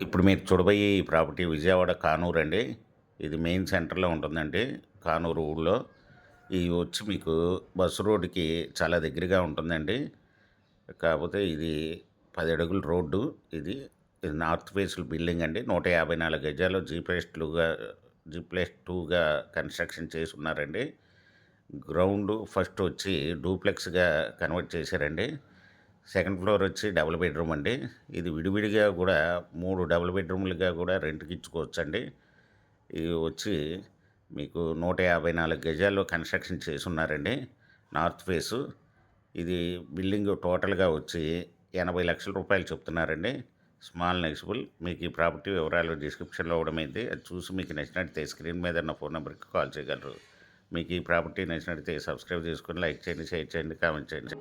ఇప్పుడు మీరు చూడబోయే ఈ ప్రాపర్టీ విజయవాడ కానూరు అండి. ఇది మెయిన్ సెంటర్లో ఉంటుందండి కానూరు ఊళ్ళో. ఇది వచ్చి మీకు బస్సు రోడ్డుకి చాలా దగ్గరగా ఉంటుందండి. కాకపోతే ఇది పది అడుగుల రోడ్డు ఇది ఇది నార్త్ ఫేస్ బిల్డింగ్ అండి. నూట యాభై నాలుగు గజాలు జీ జీప్లేస్ టూగా టూగా కన్స్ట్రక్షన్ చేసి ఉన్నారండి. గ్రౌండ్ ఫస్ట్ వచ్చి డూప్లెక్స్గా కన్వర్ట్ చేశారండి. సెకండ్ ఫ్లోర్ వచ్చి డబుల్ బెడ్రూమ్ అండి. ఇది విడివిడిగా కూడా మూడు డబుల్ బెడ్రూమ్లుగా కూడా రెంట్కి ఇచ్చుకోవచ్చు అండి ఇది వచ్చి మీకు నూట యాభై నాలుగు గజాల్లో కన్స్ట్రక్షన్ చేసి ఉన్నారండి నార్త్ ఫేసు. ఇది బిల్డింగ్ టోటల్గా వచ్చి ఎనభై లక్షల రూపాయలు చెప్తున్నారండి. స్మాల్ నెక్సిబుల్. మీకు ఈ ప్రాపర్టీ వివరాలు డిస్క్రిప్షన్లో ఇవ్వడమైంది. అది చూసి మీకు నచ్చినట్లయితే స్క్రీన్ మీద ఉన్న ఫోన్ నెంబర్కి కాల్ చేయగలరు. మీకు ఈ ప్రాపర్టీ నచ్చినట్లయితే సబ్స్క్రైబ్ చేసుకొని లైక్ చేయండి షేర్ చేయండి కామెంట్ చేయండి.